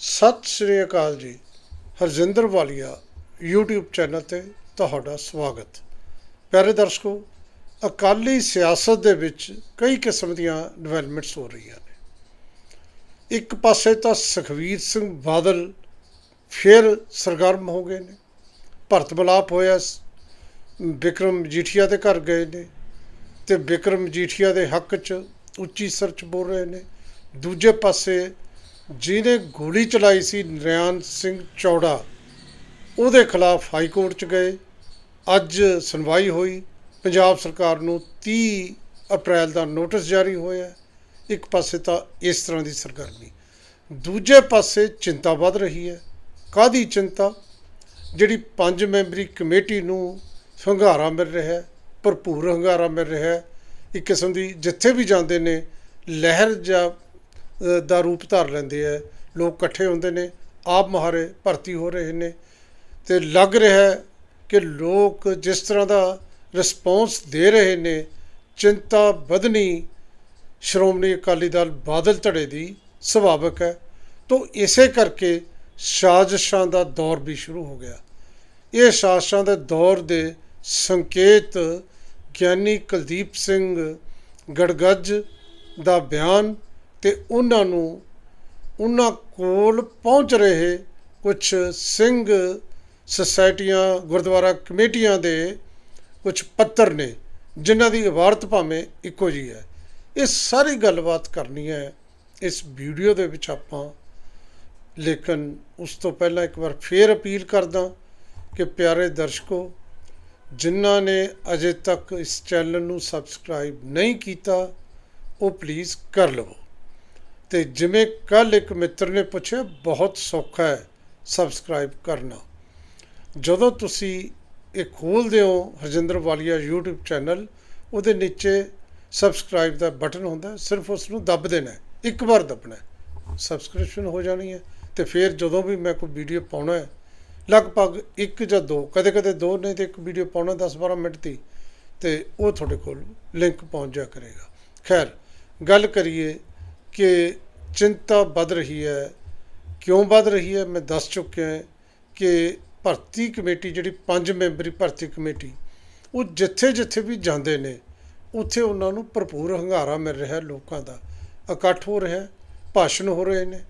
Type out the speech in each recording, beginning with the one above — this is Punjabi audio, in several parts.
ਸਤਿ ਸ੍ਰੀ ਅਕਾਲ ਜੀ। ਹਰਜਿੰਦਰ ਵਾਲੀਆ, YouTube ਚੈਨਲ ਤੇ ਤੁਹਾਡਾ ਸਵਾਗਤ। ਪਿਆਰੇ ਦਰਸ਼ਕੋ, ਅਕਾਲੀ ਸਿਆਸਤ ਦੇ ਵਿੱਚ ਕਈ ਕਿਸਮ ਦੀਆਂ ਡਿਵੈਲਪਮੈਂਟਸ ਹੋ ਰਹੀਆਂ ਨੇ। ਇੱਕ ਪਾਸੇ ਤਾਂ ਸੁਖਵੀਰ ਸਿੰਘ ਬਾਦਲ ਫਿਰ ਸਰਗਰਮ ਹੋ ਗਏ ਨੇ। ਭਰਤ ਬਲਾਪ ਹੋਇਆ ਸ- ਵਿਕਰਮ ਜੀਠੀਆ ਦੇ ਘਰ ਗਏ ਨੇ ਤੇ ਵਿਕਰਮ ਜੀਠੀਆ ਦੇ ਹੱਕ 'ਚ ਉੱਚੀ ਸਰਚ ਬੋਲ ਰਹੇ ਨੇ। ਦੂਜੇ ਪਾਸੇ ਜਿਹਨੇ ਗੋਲੀ ਚਲਾਈ ਸੀ ਨਰਿਆਨ ਸਿੰਘ ਚੌੜਾ, ਉਹਦੇ ਖਿਲਾਫ ਹਾਈ ਕੋਰਟ 'ਚ ਗਏ। ਅੱਜ ਸੁਣਵਾਈ ਹੋਈ। ਪੰਜਾਬ ਸਰਕਾਰ ਨੂੰ 30 ਅਪ੍ਰੈਲ ਦਾ ਨੋਟਿਸ ਜਾਰੀ ਹੋਇਆ ਇੱਕ ਪਾਸੇ ਤਾਂ ਇਸ ਤਰ੍ਹਾਂ ਦੀ ਸਰਗਰਮੀ, ਦੂਜੇ ਪਾਸੇ ਚਿੰਤਾ ਵੱਧ ਰਹੀ ਹੈ। ਕਾਦੀ ਚਿੰਤਾ? ਜਿਹੜੀ ਪੰਜ ਮੈਂਬਰੀ ਕਮੇਟੀ ਨੂੰ ਹੰਗਾਰਾ ਮਿਲ ਰਿਹਾ ਹੈ, ਭਰਪੂਰ ਹੰਗਾਰਾ ਮਿਲ ਰਿਹਾ ਹੈ। ਇੱਕ ਕਿਸਮ ਦੀ ਜਿੱਥੇ ਵੀ ਜਾਂਦੇ ਨੇ, ਲਹਿਰ ਜਾਂ ਦਾ ਰੂਪ ਧਾਰ ਲੈਂਦੇ ਹੈ ਲੋਕ ਇਕੱਠੇ ਹੁੰਦੇ ਨੇ, ਆਪ ਮੁਹਾਰੇ ਭਰਤੀ ਹੋ ਰਹੇ ਨੇ। ਤੇ ਲੱਗ ਰਿਹਾ ਹੈ ਕਿ ਲੋਕ ਜਿਸ ਤਰ੍ਹਾਂ ਦਾ ਰਿਸਪੌਂਸ ਦੇ ਰਹੇ ਨੇ, ਚਿੰਤਾ ਵਧਣੀ ਸ਼੍ਰੋਮਣੀ ਅਕਾਲੀ ਦਲ ਬਾਦਲ ਧੜੇ ਦੀ ਸੁਭਾਵਿਕ ਹੈ। ਤੋਂ ਇਸੇ ਕਰਕੇ ਸਾਜ਼ਿਸ਼ਾਂ ਦਾ ਦੌਰ ਵੀ ਸ਼ੁਰੂ ਹੋ ਗਿਆ। ਇਹ ਸਾਜ਼ਿਸ਼ਾਂ ਦੇ ਦੌਰ ਦੇ ਸੰਕੇਤ ਗਿਆਨੀ ਕੁਲਦੀਪ ਸਿੰਘ ਗੜਗੱਜ ਦਾ ਬਿਆਨ ਅਤੇ ਉਹਨਾਂ ਨੂੰ ਉਹਨਾਂ ਕੋਲ ਪਹੁੰਚ ਰਹੇ ਕੁਛ ਸਿੰਘ ਸੁਸਾਇਟੀਆਂ, ਗੁਰਦੁਆਰਾ ਕਮੇਟੀਆਂ ਦੇ ਕੁਛ ਪੱਤਰ ਨੇ, ਜਿਨ੍ਹਾਂ ਦੀ ਇਬਾਰਤ ਭਾਵੇਂ ਇੱਕੋ ਜਿਹੀ ਹੈ। ਇਹ ਸਾਰੀ ਗੱਲਬਾਤ ਕਰਨੀ ਹੈ। ਇਸ ਵੀਡੀਓ ਦੇ ਵਿੱਚ ਆਪਾਂ ਲੇਕਿਨ ਉਸ ਤੋਂ ਪਹਿਲਾਂ ਇੱਕ ਵਾਰ ਫੇਰ ਅਪੀਲ ਕਰਦਾ ਕਿ ਪਿਆਰੇ ਦਰਸ਼ਕੋ, ਜਿਨ੍ਹਾਂ ਨੇ ਅਜੇ ਤੱਕ ਇਸ ਚੈਨਲ ਨੂੰ ਸਬਸਕ੍ਰਾਈਬ ਨਹੀਂ ਕੀਤਾ, ਉਹ ਪਲੀਜ਼ ਕਰ ਲਵੋ। ਤੇ ਜਿਵੇਂ ਕੱਲ ਇੱਕ ਮਿੱਤਰ ਨੇ ਪੁੱਛਿਆ, ਬਹੁਤ ਸੌਖਾ ਹੈ ਸਬਸਕ੍ਰਾਈਬ ਕਰਨਾ। ਜਦੋਂ ਤੁਸੀਂ ਇਹ ਖੋਲਦੇ ਹੋ ਹਰਜਿੰਦਰ ਵਾਲੀਆ YouTube ਚੈਨਲ ਉਹਦੇ ਨੀਚੇ ਸਬਸਕ੍ਰਾਈਬ ਦਾ ਬਟਨ ਹੁੰਦਾ, ਸਿਰਫ ਉਸ ਨੂੰ ਦੱਬ ਦੇਣਾ ਇੱਕ ਵਾਰ ਦੱਬਣਾ ਸਬਸਕ੍ਰਿਪਸ਼ਨ ਹੋ ਜਾਣੀ ਹੈ ਤੇ ਫਿਰ ਜਦੋਂ ਵੀ ਮੈਂ ਕੋਈ ਵੀਡੀਓ ਪਾਉਣਾ ਹੈ, ਲਗਭਗ ਇੱਕ ਜਾਂ ਦੋ ਕਦੇ ਕਦੇ ਦੋ ਨਹੀਂ ਤੇ ਇੱਕ ਵੀਡੀਓ ਪਾਉਣਾ 10-12 ਮਿੰਟ ਦੀ, ਤੇ ਉਹ ਤੁਹਾਡੇ ਕੋਲ ਲਿੰਕ ਪਹੁੰਚ ਜਾ ਕਰੇਗਾ। ਖੈਰ, ਗੱਲ ਕਰੀਏ ਕਿ ਚਿੰਤਾ ਵੱਧ ਰਹੀ ਹੈ। ਕਿਉਂ ਵੱਧ ਰਹੀ ਹੈ? ਮੈਂ ਦੱਸ ਚੁੱਕਿਆ ਕਿ ਭਰਤੀ ਕਮੇਟੀ ਜਿਹੜੀ ਪੰਜ ਮੈਂਬਰੀ ਭਰਤੀ ਕਮੇਟੀ, ਉਹ ਜਿੱਥੇ ਜਿੱਥੇ ਵੀ ਜਾਂਦੇ ਨੇ, ਉੱਥੇ ਉਹਨਾਂ ਨੂੰ ਭਰਪੂਰ ਹੰਗਾਰਾ ਮਿਲ ਰਿਹਾ ਲੋਕਾਂ ਦਾ। ਇਕੱਠ ਹੋ ਰਿਹਾ ਭਾਸ਼ਣ ਹੋ ਰਹੇ ਨੇ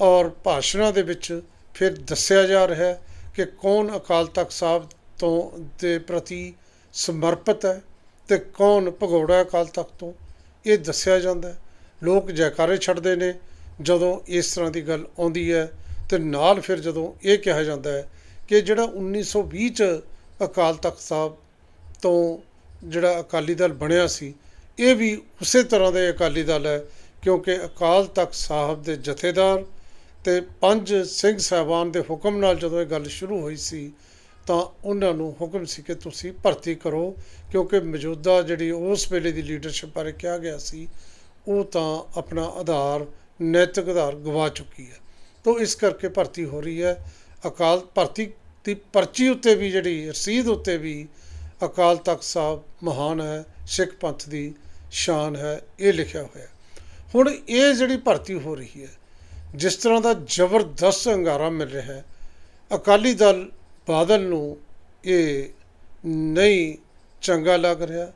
ਔਰ ਭਾਸ਼ਣਾਂ ਦੇ ਵਿੱਚ ਫਿਰ ਦੱਸਿਆ ਜਾ ਰਿਹਾ ਕਿ ਕੌਣ ਅਕਾਲ ਤਖਤ ਸਾਹਿਬ ਤੋਂ ਦੇ ਪ੍ਰਤੀ ਸਮਰਪਿਤ ਹੈ ਤੇ ਕੌਣ ਭਗੌੜਾ ਅਕਾਲ ਤਖਤ ਤੋਂ, ਇਹ ਦੱਸਿਆ ਜਾਂਦਾ ਲੋਕ ਜੈਕਾਰੇ ਛੱਡਦੇ ਨੇ। ਜਦੋਂ ਇਸ ਤਰ੍ਹਾਂ ਦੀ ਗੱਲ ਆਉਂਦੀ ਹੈ, ਤੇ ਨਾਲ ਫਿਰ ਜਦੋਂ ਇਹ ਕਿਹਾ ਜਾਂਦਾ ਹੈ ਕਿ ਜਿਹੜਾ 1920 ਚ ਅਕਾਲ ਤਖਤ ਸਾਹਿਬ ਤੋਂ ਜਿਹੜਾ ਅਕਾਲੀ ਦਲ ਬਣਿਆ ਸੀ, ਇਹ ਵੀ ਉਸੇ ਤਰ੍ਹਾਂ ਦੇ ਅਕਾਲੀ ਦਲ ਹੈ, ਕਿਉਂਕਿ ਅਕਾਲ ਤਖਤ ਸਾਹਿਬ ਦੇ ਜਥੇਦਾਰ ਤੇ ਪੰਜ ਸਿੰਘ ਸਾਹਿਬਾਨ ਦੇ ਹੁਕਮ ਨਾਲ ਜਦੋਂ ਇਹ ਗੱਲ ਸ਼ੁਰੂ ਹੋਈ ਸੀ, ਤਾਂ ਉਹਨਾਂ ਨੂੰ ਹੁਕਮ ਸੀ ਕਿ ਤੁਸੀਂ ਭਰਤੀ ਕਰੋ, ਕਿਉਂਕਿ ਮੌਜੂਦਾ ਜਿਹੜੀ ਉਸ ਵੇਲੇ ਦੀ ਲੀਡਰਸ਼ਿਪ ਬਾਰੇ ਕਿਹਾ ਗਿਆ ਸੀ ਉਹ ਤਾਂ ਆਪਣਾ ਆਧਾਰ, ਨੈਤਿਕ ਆਧਾਰ ਗਵਾ ਚੁੱਕੀ ਹੈ। ਤੋਂ ਇਸ ਕਰਕੇ ਭਰਤੀ ਹੋ ਰਹੀ ਹੈ। ਅਕਾਲ ਭਰਤੀ ਦੀ ਪਰਚੀ ਉੱਤੇ ਵੀ ਜਿਹੜੀ ਰਸੀਦ ਉੱਤੇ ਵੀ ਅਕਾਲ ਤਖਤ ਸਾਹਿਬ ਮਹਾਨ ਹੈ, ਸਿੱਖ ਪੰਥ ਦੀ ਸ਼ਾਨ ਹੈ, ਇਹ ਲਿਖਿਆ ਹੋਇਆ ਹੁਣ ਇਹ ਜਿਹੜੀ ਭਰਤੀ ਹੋ ਰਹੀ ਹੈ, ਜਿਸ ਤਰ੍ਹਾਂ ਦਾ ਜ਼ਬਰਦਸਤ ਹੰਗਾਰਾ ਮਿਲ ਰਿਹਾ ਹੈ, ਅਕਾਲੀ ਦਲ ਬਾਦਲ ਨੂੰ ਇਹ ਨਹੀਂ ਚੰਗਾ ਲੱਗ ਰਿਹਾ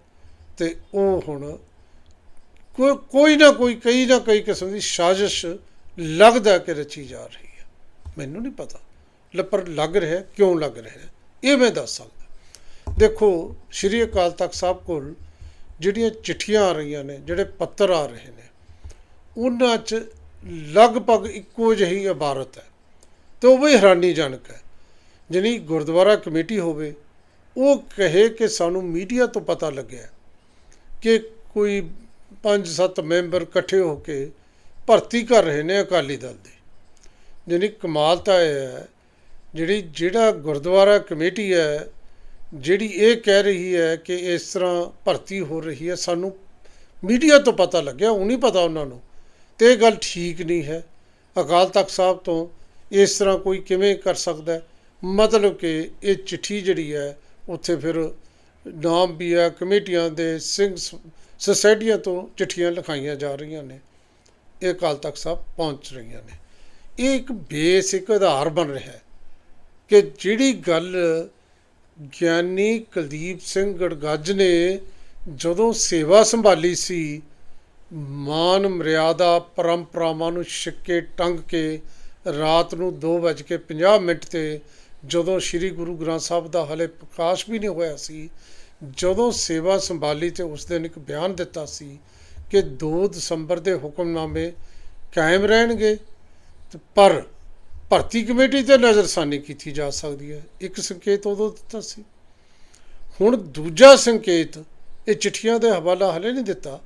ਤੇ ਉਹ ਹੁਣ ਕੋਈ ਕੋਈ ਨਾ ਕੋਈ, ਕਈ ਨਾ ਕਈ ਕਿਸਮ ਦੀ ਸਾਜ਼ਿਸ਼ ਲੱਗਦਾ ਕਿ ਰਚੀ ਜਾ ਰਹੀ ਹੈ। ਮੈਨੂੰ ਨਹੀਂ ਪਤਾ। ਲ- ਲੱਗ ਰਿਹਾ, ਕਿਉਂ ਲੱਗ ਰਿਹਾ ਇਹ ਮੈਂ ਦੱਸ ਸਕਦਾ। ਦੇਖੋ, ਸ਼੍ਰੀ ਅਕਾਲ ਤਖਤ ਸਾਹਿਬ ਕੋਲ ਜਿਹੜੀਆਂ ਚਿੱਠੀਆਂ ਆ ਰਹੀਆਂ ਨੇ, ਜਿਹੜੇ ਪੱਤਰ ਆ ਰਹੇ ਨੇ, ਉਹਨਾਂ 'ਚ ਲਗਭਗ ਇੱਕੋ ਜਿਹੀ ਇਬਾਰਤ ਹੈ ਤੇ ਉਹ ਵੀ ਹੈਰਾਨੀਜਨਕ ਹੈ। ਜਿਹੜੀ ਗੁਰਦੁਆਰਾ ਕਮੇਟੀ ਹੋਵੇ, ਉਹ ਕਹੇ ਕਿ ਸਾਨੂੰ ਮੀਡੀਆ ਤੋਂ ਪਤਾ ਲੱਗਿਆ ਕਿ ਕੋਈ 5-7 ਮੈਂਬਰ ਇਕੱਠੇ ਹੋ ਕੇ ਭਰਤੀ ਕਰ ਰਹੇ ਨੇ ਅਕਾਲੀ ਦਲ ਦੇ। ਜਿਹਨੀ ਕਮਾਲ ਤਾਂ ਇਹ ਹੈ, ਜਿਹੜੀ, ਜਿਹੜਾ ਗੁਰਦੁਆਰਾ ਕਮੇਟੀ ਹੈ, ਜਿਹੜੀ ਇਹ ਕਹਿ ਰਹੀ ਹੈ ਕਿ ਇਸ ਤਰ੍ਹਾਂ ਭਰਤੀ ਹੋ ਰਹੀ ਹੈ, ਸਾਨੂੰ ਮੀਡੀਆ ਤੋਂ ਪਤਾ ਲੱਗਿਆ, ਉਹ ਨਹੀਂ ਪਤਾ ਉਹਨਾਂ ਨੂੰ। ਤੇ ਇਹ ਗੱਲ ਠੀਕ ਨਹੀਂ ਹੈ। ਅਕਾਲ ਤਖਤ ਸਾਹਿਬ ਤੋਂ ਇਸ ਤਰ੍ਹਾਂ ਕੋਈ ਕਿਵੇਂ ਕਰ ਸਕਦਾ ਮਤਲਬ ਕਿ ਇਹ ਚਿੱਠੀ ਜਿਹੜੀ ਹੈ, ਉੱਥੇ ਫਿਰ ਨਾਮ ਵੀ ਹੈ, ਕਮੇਟੀਆਂ ਦੇ, ਸਿੰਘ ਸ- ਸੁਸਾਇਟੀਆਂ ਤੋਂ ਚਿੱਠੀਆਂ ਲਿਖਾਈਆਂ ਜਾ ਰਹੀਆਂ ਨੇ। ਇਹ ਅਕਾਲ ਤਖਤ ਸਾਹਿਬ ਪਹੁੰਚ ਰਹੀਆਂ ਨੇ। ਇਹ ਇੱਕ ਬੇਸਿਕ ਆਧਾਰ ਬਣ ਰਿਹਾ ਹੈ ਕਿ ਜਿਹੜੀ ਗੱਲ ਗਿਆਨੀ ਕੁਲਦੀਪ ਸਿੰਘ ਗੜਗੱਜ ਨੇ ਜਦੋਂ ਸੇਵਾ ਸੰਭਾਲੀ ਸੀ, ਮਾਨ ਮਰਿਆਦਾ ਪਰੰਪਰਾਵਾਂ ਨੂੰ ਛਿੱਕੇ ਟੰਗ ਕੇ ਰਾਤ ਨੂੰ 2:50 ਮਿੰਟ ਤੇ ਜਦੋਂ ਸ੍ਰੀ ਗੁਰੂ ਗ੍ਰੰਥ ਸਾਹਿਬ ਦਾ ਹਲੇ ਪ੍ਰਕਾਸ਼ ਵੀ ਨਹੀਂ ਹੋਇਆ ਸੀ ਜਦੋਂ ਸੇਵਾ ਸੰਭਾਲੀ ਤੇ ਉਸ ਦਿਨ ਇੱਕ ਬਿਆਨ ਦਿੱਤਾ ਸੀ ਕਿ 2 ਦਸੰਬਰ ਦੇ ਹੁਕਮਨਾਮੇ ਕਾਇਮ ਰਹਿਣਗੇ ਪਰ ਭਰਤੀ ਕਮੇਟੀ ਤੇ ਨਜ਼ਰਸਾਨੀ ਕੀਤੀ ਜਾ ਸਕਦੀ ਹੈ। ਇੱਕ ਸੰਕੇਤ ਉਦੋਂ ਦਿੱਤਾ ਸੀ। ਹੁਣ ਦੂਜਾ ਸੰਕੇਤ, ਇਹ ਚਿੱਠੀਆਂ ਦੇ ਹਵਾਲਾ ਹਲੇ ਨਹੀਂ ਦਿੱਤਾ,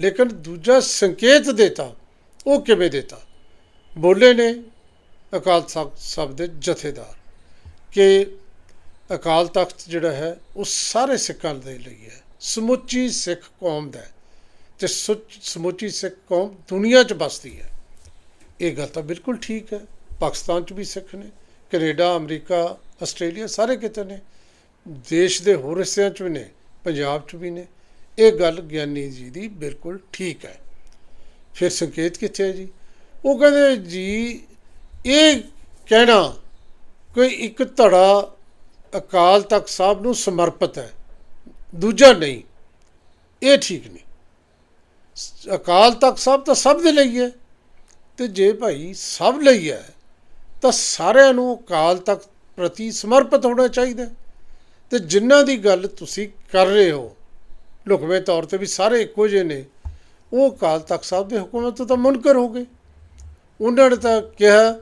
ਲੇਕਿਨ ਦੂਜਾ ਸੰਕੇਤ ਦਿੱਤਾ, ਉਹ ਕਿਵੇਂ ਦਿੱਤਾ? ਬੋਲੇ ਨੇ ਅਕਾਲ ਤਖਤ ਸਾਹਿਬ ਦੇ ਜਥੇਦਾਰ ਕਿ ਅਕਾਲ ਤਖਤ ਜਿਹੜਾ ਹੈ, ਉਹ ਸਾਰੇ ਸਿੱਖਾਂ ਦੇ ਲਈ ਹੈ। ਸਮੁੱਚੀ ਸਿੱਖ ਕੌਮ ਦਾ ਹੈ ਤੇ ਸਮੁੱਚੀ ਸਿੱਖ ਕੌਮ ਦੁਨੀਆ 'ਚ ਬਸਦੀ ਹੈ। ਇਹ ਗੱਲ ਤਾਂ ਬਿਲਕੁਲ ਠੀਕ ਹੈ। ਪਾਕਿਸਤਾਨ 'ਚ ਵੀ ਸਿੱਖ ਨੇ, ਕੈਨੇਡਾ, ਅਮਰੀਕਾ, ਆਸਟ੍ਰੇਲੀਆ ਸਾਰੇ ਕਿਤੇ ਨੇ। ਦੇਸ਼ ਦੇ ਹੋਰ ਹਿੱਸਿਆਂ 'ਚ ਵੀ ਨੇ, ਪੰਜਾਬ 'ਚ ਵੀ ਨੇ। ਇਹ ਗੱਲ ਗਿਆਨੀ ਜੀ ਦੀ ਬਿਲਕੁਲ ਠੀਕ ਹੈ। ਫਿਰ ਸੰਕੇਤ ਕਿੱਥੇ ਹੈ ਜੀ? ਉਹ ਕਹਿੰਦੇ ਜੀ, ਇਹ ਕਹਿਣਾ ਕੋਈ ਇੱਕ ਧੜਾ ਅਕਾਲ ਤਖਤ ਸਾਹਿਬ ਨੂੰ ਸਮਰਪਿਤ ਹੈ। ਦੂਜਾ ਨਹੀਂ, ਇਹ ਠੀਕ ਨਹੀਂ। ਅਕਾਲ ਤਖਤ ਸਾਹਿਬ ਤਾਂ ਸਭ ਦੇ ਲਈ ਹੈ। ਤੇ ਜੇ ਭਾਈ ਸਭ ਲਈ ਹੈ, ਤਾਂ ਸਾਰਿਆਂ ਨੂੰ ਅਕਾਲ ਤਖਤ ਪ੍ਰਤੀ ਸਮਰਪਿਤ ਹੋਣਾ ਚਾਹੀਦਾ ਹੈ। ਤੇ ਜਿਨ੍ਹਾਂ ਦੀ ਗੱਲ ਤੁਸੀਂ ਕਰ ਰਹੇ ਹੋ, ਲੁਕਵੇਂ ਤੌਰ ਤੇ ਵੀ ਸਾਰੇ ਇੱਕੋ ਜਿਹੇ ਨੇ, ਉਹ ਅਕਾਲ ਤਖਤ ਸਾਹਿਬ ਦੇ ਹੁਕਮਾਂ ਤੋਂ ਤਾਂ ਮੁਨਕਰ ਹੋ ਗਏ। ਉਹਨਾਂ ਨੇ ਤਾਂ ਕਿਹਾ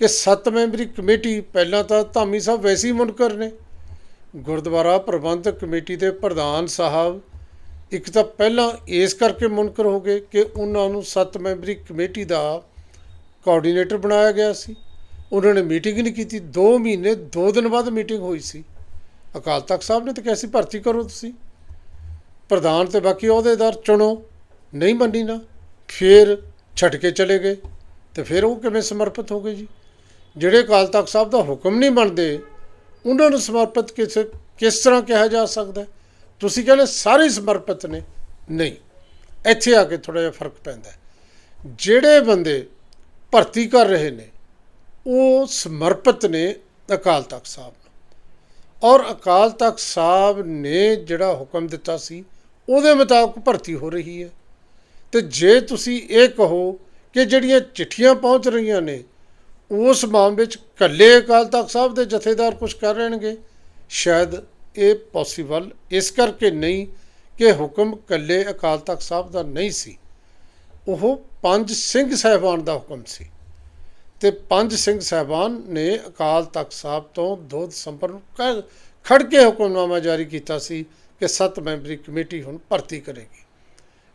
ਕਿ ਸੱਤ ਮੈਂਬਰੀ ਕਮੇਟੀ ਪਹਿਲਾਂ ਤਾਂ ਧਾਮੀ ਸਾਹਿਬ ਵੈਸੇ ਹੀ ਮੁਨਕਰ ਨੇ। ਗੁਰਦੁਆਰਾ ਪ੍ਰਬੰਧਕ ਕਮੇਟੀ ਦੇ ਪ੍ਰਧਾਨ ਸਾਹਿਬ ਇੱਕ ਤਾਂ ਪਹਿਲਾਂ ਇਸ ਕਰਕੇ ਮੁਨਕਰ ਹੋ ਗਏ ਕਿ ਉਹਨਾਂ ਨੂੰ ਸੱਤ ਮੈਂਬਰੀ ਕਮੇਟੀ ਦਾ ਕੋਆਰਡੀਨੇਟਰ ਬਣਾਇਆ ਗਿਆ ਸੀ। ਉਹਨਾਂ ਨੇ ਮੀਟਿੰਗ ਨਹੀਂ ਕੀਤੀ। 2 ਮਹੀਨੇ 2 ਦਿਨ ਬਾਅਦ ਮੀਟਿੰਗ ਹੋਈ ਸੀ। ਅਕਾਲ ਤਖਤ ਸਾਹਿਬ ਨੇ ਤਾਂ ਕਿਹਾ ਸੀ, ਭਰਤੀ ਕਰੋ ਤੁਸੀਂ। ਪ੍ਰਧਾਨ ਤੇ ਬਾਕੀ ਅਹੁਦੇਦਾਰ ਚੁਣੋ, ਨਹੀਂ ਮੰਨੀ ਨਾ ਫਿਰ ਛੱਡ ਕੇ ਚਲੇ ਗਏ ਤੇ ਫਿਰ ਉਹ ਕਿਵੇਂ ਸਮਰਪਿਤ ਹੋ ਗਏ ਜੀ? ਜਿਹੜੇ ਅਕਾਲ ਤਖਤ ਸਾਹਿਬ ਦਾ ਹੁਕਮ ਨਹੀਂ ਮੰਨਦੇ, ਉਹਨਾਂ ਨੂੰ ਸਮਰਪਿਤ ਕਿਸ ਕਿਸ ਤਰ੍ਹਾਂ ਕਿਹਾ ਜਾ ਸਕਦਾ ਹੈ? ਤੁਸੀਂ ਕਹਿੰਦੇ ਸਾਰੇ ਸਮਰਪਿਤ ਨੇ। ਨਹੀਂ, ਇੱਥੇ ਆ ਕੇ ਥੋੜਾ ਜਿਹਾ ਫ਼ਰਕ ਪੈਂਦਾ ਜਿਹੜੇ ਬੰਦੇ ਭਰਤੀ ਕਰ ਰਹੇ ਨੇ, ਉਹ ਸਮਰਪਿਤ ਨੇ ਅਕਾਲ ਤਖਤ ਸਾਹਿਬ ਨੂੰ। ਔਰ ਅਕਾਲ ਤਖਤ ਸਾਹਿਬ ਨੇ ਜਿਹੜਾ ਹੁਕਮ ਦਿੱਤਾ ਸੀ, ਉਹਦੇ ਮੁਤਾਬਕ ਭਰਤੀ ਹੋ ਰਹੀ ਹੈ। ਤੇ ਜੇ ਤੁਸੀਂ ਇਹ ਕਹੋ ਕਿ ਜਿਹੜੀਆਂ ਚਿੱਠੀਆਂ ਪਹੁੰਚ ਰਹੀਆਂ ਨੇ ਉਸ ਮਾਮਲੇ 'ਚ ਕੱਲੇ ਅਕਾਲ ਤਖਤ ਸਾਹਿਬ ਦੇ ਜਥੇਦਾਰ ਕੁਝ ਕਰ ਰਹਿਣਗੇ। ਸ਼ਾਇਦ ਇਹ ਪੋਸੀਬਲ ਇਸ ਕਰਕੇ ਨਹੀਂ ਕਿ ਹੁਕਮ ਕੱਲੇ ਅਕਾਲ ਤਖਤ ਸਾਹਿਬ ਦਾ ਨਹੀਂ ਸੀ। ਉਹ ਪੰਜ ਸਿੰਘ ਸਾਹਿਬਾਨ ਦਾ ਹੁਕਮ ਸੀ ਤੇ ਪੰਜ ਸਿੰਘ ਸਾਹਿਬਾਨ ਨੇ ਅਕਾਲ ਤਖਤ ਸਾਹਿਬ ਤੋਂ 2 ਦਸੰਬਰ ਨੂੰ ਕ- ਖੜ ਕੇ ਹੁਕਮਨਾਮਾ ਜਾਰੀ ਕੀਤਾ ਸੀ ਕਿ ਸੱਤ ਮੈਂਬਰੀ ਕਮੇਟੀ ਹੁਣ ਭਰਤੀ ਕਰੇਗੀ।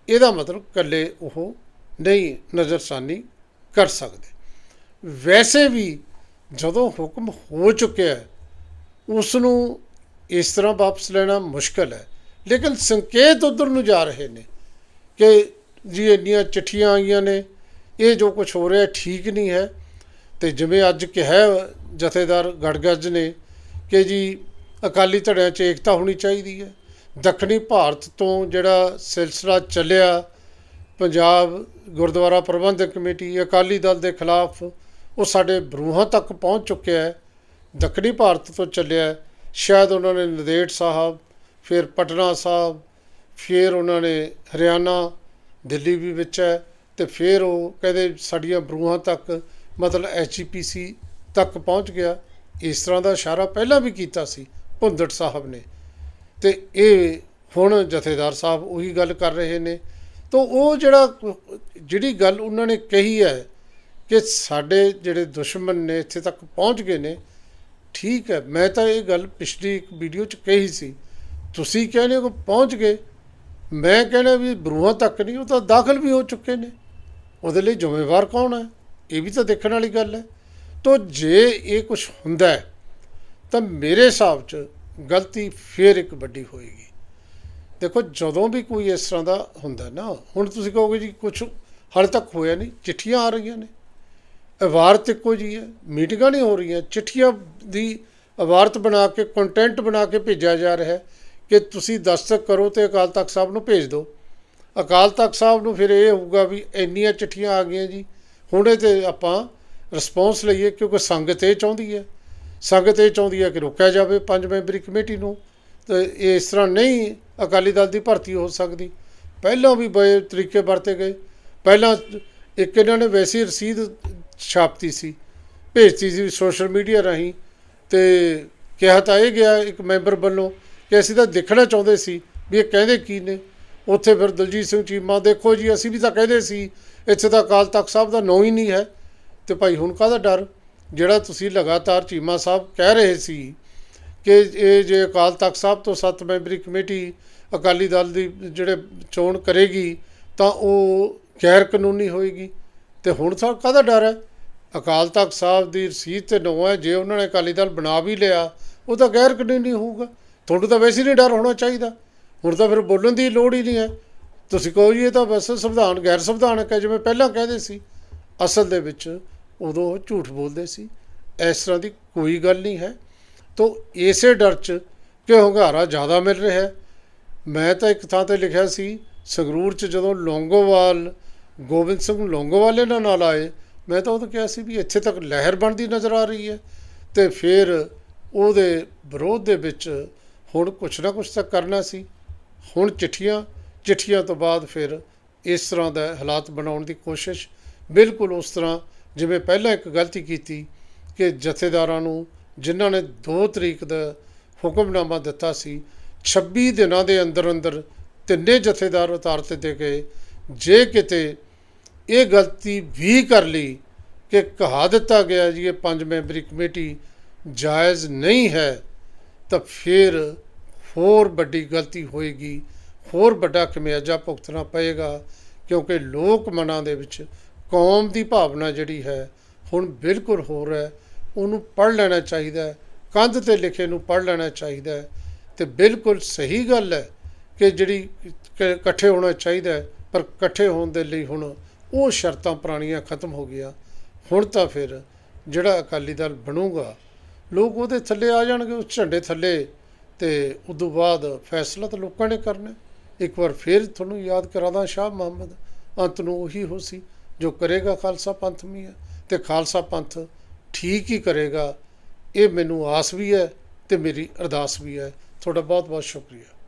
ਇਹਦਾ ਮਤਲਬ ਕੱਲੇ ਉਹ ਨਹੀਂ ਨਜ਼ਰਸਾਨੀ ਕਰ ਸਕਦੇ। ਵੈਸੇ ਵੀ ਜਦੋਂ ਹੁਕਮ ਹੋ ਚੁੱਕਿਆ ਹੈ ਉਸ ਨੂੰ ਇਸ ਤਰ੍ਹਾਂ ਵਾਪਸ ਲੈਣਾ ਮੁਸ਼ਕਲ ਹੈ। ਲੇਕਿਨ ਸੰਕੇਤ ਉਧਰ ਨੂੰ ਜਾ ਰਹੇ ਨੇ ਕਿ ਜੀ ਇੰਨੀਆਂ ਚਿੱਠੀਆਂ ਆਈਆਂ ਨੇ, ਇਹ ਜੋ ਕੁਝ ਹੋ ਰਿਹਾ ਠੀਕ ਨਹੀਂ ਹੈ। ਤੇ ਜਿਵੇਂ ਅੱਜ ਕਿਹਾ ਜਥੇਦਾਰ ਗੜਗੱਜ ਨੇ ਕਿ ਜੀ ਅਕਾਲੀ ਧੜਿਆਂ 'ਚ ਏਕਤਾ ਹੋਣੀ ਚਾਹੀਦੀ ਹੈ। ਦੱਖਣੀ ਭਾਰਤ ਤੋਂ ਜਿਹੜਾ ਸਿਲਸਿਲਾ ਚੱਲਿਆ, ਪੰਜਾਬ ਗੁਰਦੁਆਰਾ ਪ੍ਰਬੰਧਕ ਕਮੇਟੀ ਅਕਾਲੀ ਦਲ ਦੇ ਖਿਲਾਫ ਉਹ ਸਾਡੇ ਬਰੂਹਾਂ ਤੱਕ ਪਹੁੰਚ ਚੁੱਕਿਆ ਹੈ, ਦੱਖਣੀ ਭਾਰਤ ਤੋਂ ਚੱਲਿਆ ਸ਼ਾਇਦ ਉਹਨਾਂ ਨੇ ਨੰਦੇੜ ਸਾਹਿਬ, ਫਿਰ ਪਟਨਾ ਸਾਹਿਬ, ਫਿਰ ਉਹਨਾਂ ਨੇ ਹਰਿਆਣਾ, ਦਿੱਲੀ ਵੀ ਵਿੱਚ ਹੈ ਤੇ ਫਿਰ ਉਹ ਕਹਿੰਦੇ ਸਾਡੀਆਂ ਬਰੂਹਾਂ ਤੱਕ, ਮਤਲਬ ਐਚਪੀਸੀ ਤੱਕ ਪਹੁੰਚ ਗਿਆ। ਇਸ ਤਰ੍ਹਾਂ ਦਾ ਇਸ਼ਾਰਾ ਪਹਿਲਾਂ ਵੀ ਕੀਤਾ ਸੀ ਭੁੰਦੜ ਸਾਹਿਬ ਨੇ। ਤੇ ਇਹ ਹੁਣ ਜਥੇਦਾਰ ਸਾਹਿਬ ਉਹੀ ਗੱਲ ਕਰ ਰਹੇ ਨੇ। ਤਾਂ ਉਹ ਜਿਹੜਾ, ਜਿਹੜੀ ਗੱਲ ਉਹਨਾਂ ਨੇ ਕਹੀ ਹੈ ਕਿ ਸਾਡੇ ਜਿਹੜੇ ਦੁਸ਼ਮਣ ਨੇ ਇੱਥੇ ਤੱਕ ਪਹੁੰਚ ਗਏ ਨੇ, ਠੀਕ ਹੈ, ਮੈਂ ਤਾਂ ਇਹ ਗੱਲ ਪਿਛਲੀ ਇੱਕ ਵੀਡੀਓ 'ਚ ਕਹੀ ਸੀ, ਤੁਸੀਂ ਕਹਿੰਦੇ ਹੋ ਕਿ ਪਹੁੰਚ ਗਏ, ਮੈਂ ਕਹਿੰਦਾ ਵੀ ਬਰੂਹਾਂ ਤੱਕ ਨਹੀਂ, ਉਹ ਤਾਂ ਦਾਖਲ ਵੀ ਹੋ ਚੁੱਕੇ ਨੇ, ਉਹਦੇ ਲਈ ਜ਼ਿੰਮੇਵਾਰ ਕੌਣ ਹੈ? ਇਹ ਵੀ ਤਾਂ ਦੇਖਣ ਵਾਲੀ ਗੱਲ ਹੈ। ਤਾਂ ਜੇ ਇਹ ਕੁਝ ਹੁੰਦਾ ਹੈ, ਤਾਂ ਮੇਰੇ ਹਿਸਾਬ 'ਚ ਗਲਤੀ ਫੇਰ ਇੱਕ ਵੱਡੀ ਹੋਏਗੀ। ਦੇਖੋ, ਜਦੋਂ ਵੀ ਕੋਈ ਇਸ ਤਰ੍ਹਾਂ ਦਾ ਹੁੰਦਾ ਨਾ, ਹੁਣ ਤੁਸੀਂ ਕਹੋਗੇ ਜੀ ਕੁਝ ਹਾਲੇ ਤੱਕ ਹੋਇਆ ਨਹੀਂ, ਚਿੱਠੀਆਂ ਆ ਰਹੀਆਂ ਨੇ। ਇਬਾਰਤ ਇੱਕੋ ਜੀ ਹੈ, ਮੀਟਿੰਗਾਂ ਨਹੀਂ ਹੋ ਰਹੀਆਂ, ਚਿੱਠੀਆਂ ਦੀ ਇਬਾਰਤ ਬਣਾ ਕੇ ਕੰਟੈਂਟ ਬਣਾ ਕੇ ਭੇਜਿਆ ਜਾ ਰਿਹਾ ਹੈ ਕਿ ਤੁਸੀਂ ਦਸਤਕ ਕਰੋ ਤੇ ਅਕਾਲ ਤਖਤ ਸਾਹਿਬ ਨੂੰ ਭੇਜ ਦਿਓ। ਅਕਾਲ ਤਖਤ ਸਾਹਿਬ ਨੂੰ ਫਿਰ ਇਹ ਹੋਊਗਾ ਵੀ ਇੰਨੀਆਂ ਚਿੱਠੀਆਂ ਆ ਗਈਆਂ ਜੀ, ਹੁਣ ਇਹ ਤੇ ਆਪਾਂ ਰਿਸਪੌਂਸ ਲਈਏ ਕਿਉਂਕਿ ਸੰਗਤ ਇਹ ਚਾਹੁੰਦੀ ਹੈ। ਸੰਗਤ ਇਹ ਚਾਹੁੰਦੀ ਹੈ ਕਿ ਰੋਕਿਆ ਜਾਵੇ ਪੰਜ ਮੈਂਬਰੀ ਕਮੇਟੀ ਨੂੰ, ਤੇ ਇਹ ਇਸ ਤਰ੍ਹਾਂ ਨਹੀਂ ਅਕਾਲੀ ਦਲ ਦੀ ਭਰਤੀ ਹੋ ਸਕਦੀ। ਪਹਿਲਾਂ ਵੀ ਬੜੇ ਤਰੀਕੇ ਵਰਤੇ ਗਏ। ਪਹਿਲਾਂ ਇੱਕ ਇਹਨਾਂ ਨੇ ਵੈਸੀ ਰਸੀਦ ਛਾਪਤੀ ਸੀ, ਭੇਜਤੀ ਸੀ ਸੋਸ਼ਲ ਮੀਡੀਆ ਰਾਹੀਂ ਤੇ ਕਿਹਾ ਤਾਂ ਇਹ ਗਿਆ ਇੱਕ ਮੈਂਬਰ ਵੱਲੋਂ ਕਿ ਅਸੀਂ ਤਾਂ ਦੇਖਣਾ ਚਾਹੁੰਦੇ ਸੀ ਵੀ ਇਹ ਕਹਿੰਦੇ ਕੀ ਨੇ। ਉੱਥੇ ਫਿਰ ਦਲਜੀਤ ਸਿੰਘ ਚੀਮਾ, ਦੇਖੋ ਜੀ, ਅਸੀਂ ਵੀ ਤਾਂ ਕਹਿੰਦੇ ਸੀ, ਇੱਥੇ ਤਾਂ ਅਕਾਲ ਤਖਤ ਸਾਹਿਬ ਦਾ ਨਾਂ ਹੀ ਨਹੀਂ ਹੈ। ਤੇ ਭਾਈ ਹੁਣ ਕਾਹਦਾ ਡਰ? ਜਿਹੜਾ ਤੁਸੀਂ ਲਗਾਤਾਰ ਚੀਮਾ ਸਾਹਿਬ ਕਹਿ ਰਹੇ ਸੀ ਕਿ ਇਹ ਜੇ ਅਕਾਲ ਤਖਤ ਸਾਹਿਬ ਤੋਂ ਸੱਤ ਮੈਂਬਰੀ ਕਮੇਟੀ ਅਕਾਲੀ ਦਲ ਦੀ ਜਿਹੜੇ ਚੋਣ ਕਰੇਗੀ, ਤਾਂ ਉਹ ਗੈਰ ਕਾਨੂੰਨੀ ਹੋਏਗੀ। ਤੇ ਹੁਣ ਤਾਂ ਕਾਹਦਾ ਡਰ ਹੈ? ਅਕਾਲ ਤਖਤ ਸਾਹਿਬ ਦੀ ਰਸੀਦ ਤੇ ਨਾਂ ਹੈ, ਜੇ ਉਹਨਾਂ ਨੇ ਅਕਾਲੀ ਦਲ ਬਣਾ ਵੀ ਲਿਆ, ਉਹ ਤਾਂ ਗੈਰ ਕਾਨੂੰਨੀ ਹੋਊਗਾ। ਤੁਹਾਨੂੰ ਤਾਂ ਵੈਸੇ ਨਹੀਂ ਡਰ ਹੋਣਾ ਚਾਹੀਦਾ। ਹੁਣ ਤਾਂ ਫਿਰ ਬੋਲਣ ਦੀ ਲੋੜ ਹੀ ਨਹੀਂ ਹੈ। ਤੁਸੀਂ ਕਹੋ ਜੀ, ਇਹ ਤਾਂ ਬਸ ਸੰਵਿਧਾਨ, ਗੈਰ ਸੰਵਿਧਾਨਕ ਹੈ, ਜਿਵੇਂ ਪਹਿਲਾਂ ਕਹਿੰਦੇ ਸੀ। ਅਸਲ ਦੇ ਵਿੱਚ ਉਦੋਂ ਉਹ ਝੂਠ ਬੋਲਦੇ ਸੀ। ਇਸ ਤਰ੍ਹਾਂ ਦੀ ਕੋਈ ਗੱਲ ਨਹੀਂ ਹੈ। ਤੋ ਇਸੇ ਡਰ 'ਚ ਕਿ ਹੁੰਗਾਰਾ ਜ਼ਿਆਦਾ ਮਿਲ ਰਿਹਾ ਹੈ। ਮੈਂ ਤਾਂ ਇੱਕ ਥਾਂ ਤੇ ਲਿਖਿਆ ਸੀ, ਸੰਗਰੂਰ 'ਚ ਜਦੋਂ ਲੌਂਗੋਵਾਲ, ਗੋਬਿੰਦ ਸਿੰਘ ਲੌਂਗੋਵਾਲ ਇਹਨਾਂ ਨਾਲ ਆਏ ਮੈਂ ਤਾਂ ਉਹ ਕਿਹਾ ਸੀ ਵੀ ਇੱਥੇ ਤੱਕ ਲਹਿਰ ਬਣਦੀ ਨਜ਼ਰ ਆ ਰਹੀ ਹੈ ਤੇ ਫਿਰ ਉਹਦੇ ਵਿਰੋਧ ਦੇ ਵਿੱਚ ਹੁਣ ਕੁਛ ਨਾ ਕੁਛ ਤਾਂ ਕਰਨਾ ਸੀ। ਹੁਣ ਚਿੱਠੀਆਂ ਚਿੱਠੀਆਂ ਤੋਂ ਬਾਅਦ ਫਿਰ ਇਸ ਤਰ੍ਹਾਂ ਦਾ ਹਾਲਾਤ ਬਣਾਉਣ ਦੀ ਕੋਸ਼ਿਸ਼। ਬਿਲਕੁਲ ਉਸ ਤਰ੍ਹਾਂ ਜਿਵੇਂ ਪਹਿਲਾਂ ਇੱਕ ਗਲਤੀ ਕੀਤੀ ਕਿ ਜਥੇਦਾਰਾਂ ਨੂੰ ਜਿਨ੍ਹਾਂ ਨੇ 2 ਤਰੀਕ ਦਾ ਹੁਕਮਨਾਮਾ ਦਿੱਤਾ ਸੀ 26 ਦਿਨਾਂ ਦੇ ਅੰਦਰ ਅੰਦਰ ਤਿੰਨੇ ਜਥੇਦਾਰ ਉਤਾਰ ਦਿੱਤੇ ਗਏ। ਜੇ ਕਿਤੇ ਇਹ ਗਲਤੀ ਵੀ ਕਰ ਲਈ ਕਿ ਕਹਾ ਦਿੱਤਾ ਗਿਆ ਜੀ ਇਹ ਪੰਜ ਮੈਂਬਰੀ ਕਮੇਟੀ ਜਾਇਜ਼ ਨਹੀਂ ਹੈ, ਤਾਂ ਫਿਰ ਹੋਰ ਵੱਡੀ ਗਲਤੀ ਹੋਏਗੀ, ਹੋਰ ਵੱਡਾ ਖਮਿਆਜਾ ਭੁਗਤਣਾ ਪਏਗਾ, ਕਿਉਂਕਿ ਲੋਕ ਮਨਾਂ ਦੇ ਵਿੱਚ ਕੌਮ ਦੀ ਭਾਵਨਾ ਜਿਹੜੀ ਹੈ ਹੁਣ ਬਿਲਕੁਲ ਹੋਰ ਹੈ। ਉਹਨੂੰ ਪੜ੍ਹ ਲੈਣਾ ਚਾਹੀਦਾ ਕੰਧ ਤੇ ਲਿਖੇ ਨੂੰ ਪੜ੍ਹ ਲੈਣਾ ਚਾਹੀਦਾ ਹੈ, ਤੇ ਬਿਲਕੁਲ ਸਹੀ ਗੱਲ ਹੈ ਕਿ ਜਿਹੜੀ ਕ- ਇਕੱਠੇ ਹੋਣਾ ਚਾਹੀਦਾ ਪਰ ਇਕੱਠੇ ਹੋਣ ਦੇ ਲਈ ਹੁਣ ਉਹ ਸ਼ਰਤਾਂ ਪੁਰਾਣੀਆਂ ਖਤਮ ਹੋ ਗਈਆਂ। ਹੁਣ ਤਾਂ ਫਿਰ ਜਿਹੜਾ ਅਕਾਲੀ ਦਲ ਬਣੂਗਾ, ਲੋਕ ਉਹਦੇ ਥੱਲੇ ਆ ਜਾਣਗੇ, ਉਸ ਝੰਡੇ ਥੱਲੇ। ਤੇ ਤੋਂ ਬਾਅਦ ਫੈਸਲਾ ਤਾਂ ਲੋਕਾਂ ਨੇ ਕਰਨਾ। ਇੱਕ ਵਾਰ ਫਿਰ ਤੁਹਾਨੂੰ ਯਾਦ ਕਰਾਦਾ ਸ਼ਾਹ ਮੁਹੰਮਦ। ਅੰਤ ਨੂੰ ਉਹੀ ਹੋ ਸੀ ਜੋ ਕਰੇਗਾ ਖਾਲਸਾ ਪੰਥ ਮੀਆਂ। ਤੇ ਖਾਲਸਾ ਪੰਥ ਠੀਕ ਹੀ ਕਰੇਗਾ। ਇਹ ਮੈਨੂੰ ਆਸ ਵੀ ਹੈ ਤੇ ਮੇਰੀ ਅਰਦਾਸ ਵੀ ਹੈ। ਤੁਹਾਡਾ ਬਹੁਤ ਬਹੁਤ ਸ਼ੁਕਰੀਆ।